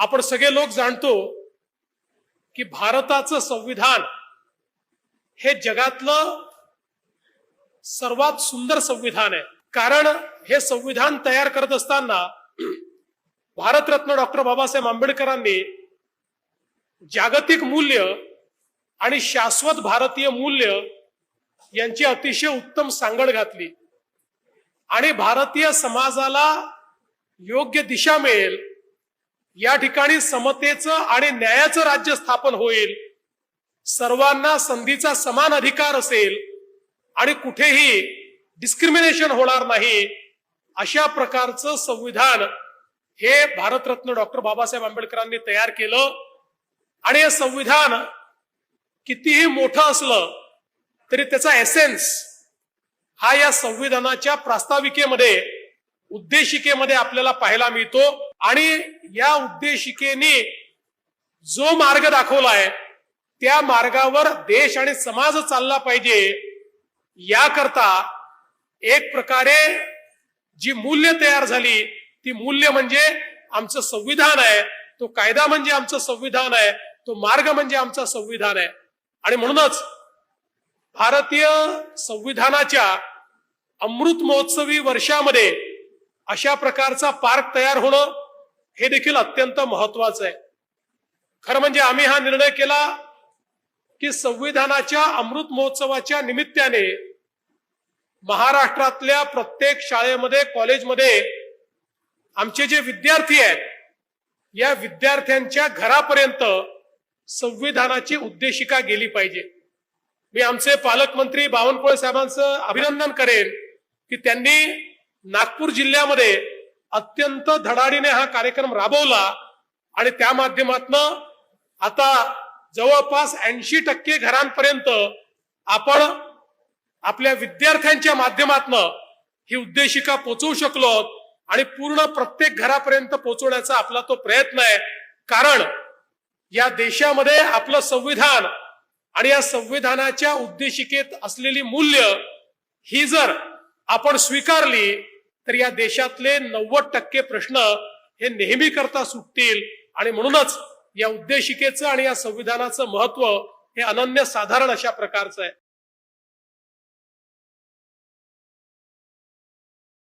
आपण सगळे लोक जाणतो की भारताचं संविधान हे जगातलं सर्वात सुंदर संविधान आहे. कारण हे संविधान तयार करत असताना भारतरत्न डॉक्टर बाबासाहेब आंबेडकरांनी जागतिक मूल्य आणि शाश्वत भारतीय मूल्य यांची अतिशय उत्तम सांगड घातली. आणि भारतीय समाजाला योग्य दिशा मिळेल या ठिकाणी समतेचं आणि न्यायाचं राज्य स्थापन होईल. सर्वांना संधीचा समान अधिकार असेल आणि कुठेही डिस्क्रिमिनेशन होणार नाही. अशा प्रकारचं संविधान हे भारतरत्न डॉक्टर बाबासाहेब आंबेडकरांनी तयार केलं. आणि हे संविधान कितीही मोठं असलं तरी त्याचा एसेन्स हा या संविधानाच्या प्रास्ताविकेमध्ये उद्देशिकेमध्ये आपल्याला पाहायला मिळतो. आणि या उद्देशिकेने जो मार्ग दाखवलाय त्या मार्गावर देश आणि समाज चालला पाहिजे याकरता एक प्रकारे जी मूल्य तयार झाली ती मूल्य म्हणजे आमचं संविधान आहे. तो कायदा म्हणजे आमचं संविधान आहे. तो मार्ग म्हणजे आमचं संविधान आहे. आणि म्हणूनच भारतीय संविधानाच्या अमृत महोत्सवी वर्षामध्ये अशा प्रकारचा पार्क तयार होणं हे देखील अत्यंत महत्वाचं आहे. खरं म्हणजे आम्ही हा निर्णय केला की संविधानाच्या अमृत महोत्सवाच्या निमित्ताने महाराष्ट्रातल्या प्रत्येक शाळेमध्ये कॉलेजमध्ये आमचे जे विद्यार्थी आहेत या विद्यार्थ्यांच्या घरापर्यंत संविधानाची उद्देशिका गेली पाहिजे. मी आमचे पालकमंत्री बावनकुळे साहेबांचं अभिनंदन करेन की त्यांनी नागपूर जिल्ह्यामध्ये अत्यंत धडाडीने हा कार्यक्रम राबवला आणि त्या माध्यमातनं आता जवळपास ऐंशी टक्के घरांपर्यंत आपण आपल्या विद्यार्थ्यांच्या माध्यमातनं ही उद्देशिका पोचवू शकलो आणि पूर्ण प्रत्येक घरापर्यंत पोहोचवण्याचा आपला तो प्रयत्न आहे. कारण या देशामध्ये आपलं संविधान आणि या संविधानाच्या उद्देशिकेत असलेली मूल्य ही जर आपण स्वीकारली तर या देशातले नव्वद टक्के प्रश्न हे नेहमी करता सुटतील. आणि म्हणूनच या उद्देशिकेचं आणि या संविधानाचं महत्त्व हे अनन्य साधारण अशा प्रकारचं आहे.